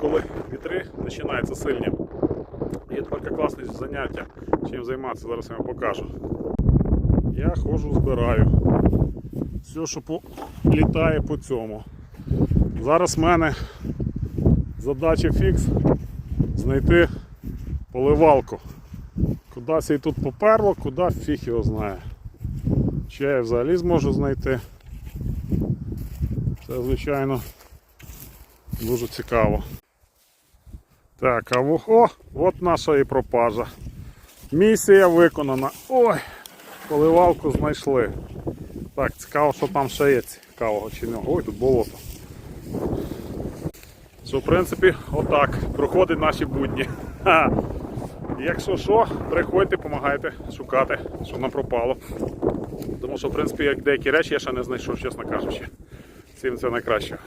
коли вітри починаються сильні. Є таке класне заняття, чим займатися, зараз я вам покажу. Я ходжу, збираю. Все, що по... літає по цьому. Зараз в мене задача фікс знайти поливалку. Кудись і тут поперло, куди фіг його знає. Чи я взагалі зможу знайти. Це, звичайно, дуже цікаво. Так, а во- о, от наша і пропажа. Місія виконана. Ой, поливалку знайшли. Так, цікаво, що там ще є цікавого чи не. Ой, тут болото. Що, в принципі, отак проходить наші будні. Ха. Якщо що, приходьте, допомагайте шукати, що нам пропало. Тому що, в принципі, як деякі речі я ще не знайшов, чесно кажучи. Всім це найкраще.